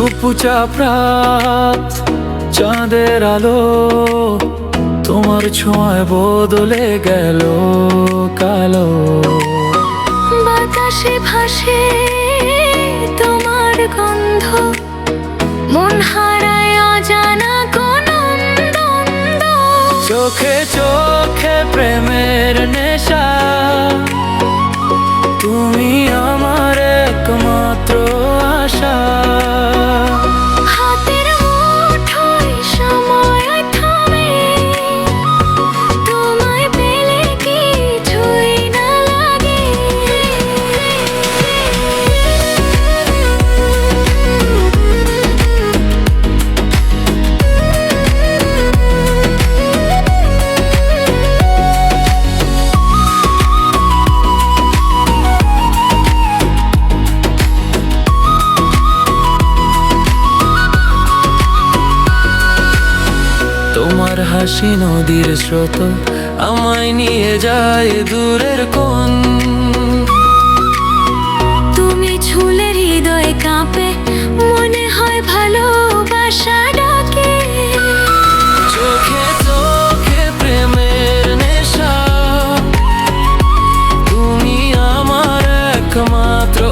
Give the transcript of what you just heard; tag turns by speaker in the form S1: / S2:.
S1: চুপু চাপরাত চাঁদের আলো তোমার ছোঁয়ায় বদলে গেল কালো।
S2: বাতাসে ভাসে তোমার গন্ধ মন হারায় অজানা কোন
S1: চোখে চোখে তোমার হাসি নদীর স্রোত আমায় নিয়ে যায় দূরের কোন
S2: তুমি ছুলে হৃদয় কাঁপে মনে হয় ভালোবাসা ডাকে।
S1: চোখে চোখে প্রেমের নেশা তুমি আমার একমাত্র